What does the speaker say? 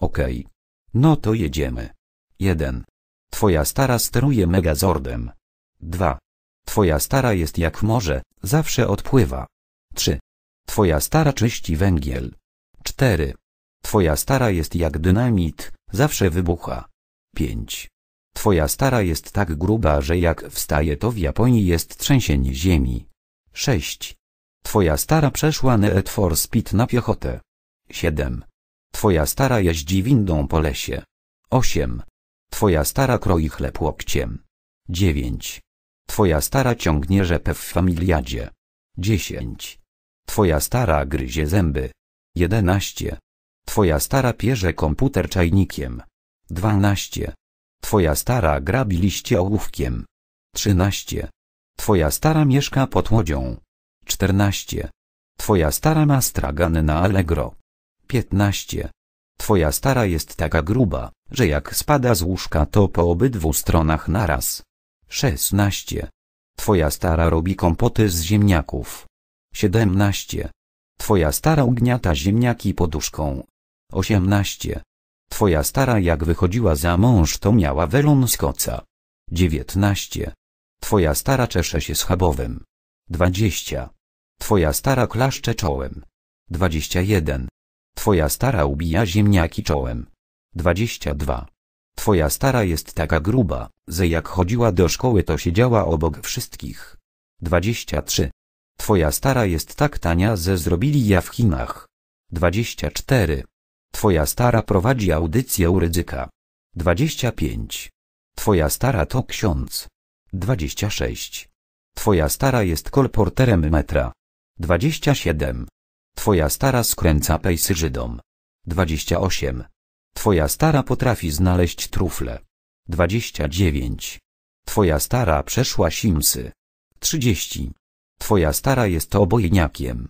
Okej. No to jedziemy. 1. Twoja stara steruje megazordem. 2. Twoja stara jest jak morze, zawsze odpływa. 3. Twoja stara czyści węgiel. 4. Twoja stara jest jak dynamit, zawsze wybucha. 5. Twoja stara jest tak gruba, że jak wstaje to w Japonii jest trzęsienie ziemi. 6. Twoja stara przeszła Need for Speed na piechotę. 7. Twoja stara jeździ windą po lesie. 8. Twoja stara kroi chleb łokciem. 9. Twoja stara ciągnie rzepę w familiadzie. 10. Twoja stara gryzie zęby. 11. Twoja stara pierze komputer czajnikiem. 12. Twoja stara grabi liście ołówkiem. 13. Twoja stara mieszka pod łodzią. 14. Twoja stara ma stragany na Allegro. 15. Twoja stara jest taka gruba, że jak spada z łóżka to po obydwu stronach naraz. 16. Twoja stara robi kompoty z ziemniaków. 17. Twoja stara ugniata ziemniaki poduszką. 18. Twoja stara jak wychodziła za mąż to miała welon z koca. 19. Twoja stara czesze się schabowym. 20. Twoja stara klaszcze czołem. 21. Twoja stara ubija ziemniaki czołem. 22. Twoja stara jest taka gruba, że jak chodziła do szkoły to siedziała obok wszystkich. 23. Twoja stara jest tak tania, że zrobili ja w Chinach. 24. Twoja stara prowadzi audycję u ryzyka. 25. Twoja stara to ksiądz. 26. Twoja stara jest kolporterem metra. 27. Twoja stara skręca pejsy Żydom. 28. Twoja stara potrafi znaleźć trufle. 29. Twoja stara przeszła simsy. 30. Twoja stara jest obojniakiem.